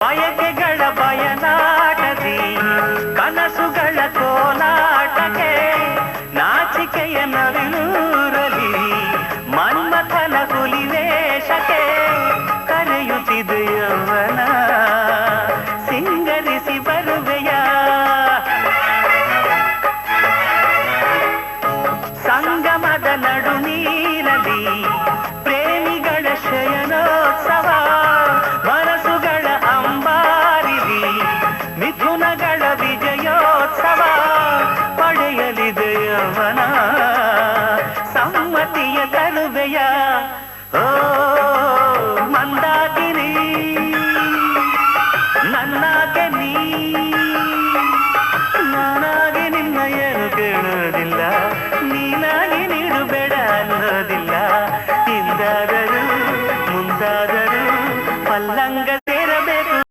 ಬಯಕೆಗಳ ಬಯಲಾಟದಿ ಕನಸುಗಳ ಕೋಲಾಟಕ್ಕೆ ನಾಚಿಕೆಯ ನವಿಲೂರಲಿ ಮನ್ಮಥನ ಹುಲಿವೇಶಕ್ಕೆ ಕರೆಯುತ್ತಿದೆಯವನ ಸಿಂಗರಿಸಿ ಬರುವೆಯ. ಸಂಗಮದ ನಡು ನೀರಲಿ ಮದುವೆಯ ಮಂದಾಕಿನಿ. ನನ್ನಾಕೆ ನೀ. ನಾನಾಗಿ ನಿನ್ನ ಏನು ಕೇಳುವುದಿಲ್ಲ. ನೀನಾಗಿ ನೀಡು ಬೇಡ ಅನ್ನೋದಿಲ್ಲ. ಹಿಂದಾದರೂ ಮುಂದಾದರೂ ಪಲ್ಲಂಗ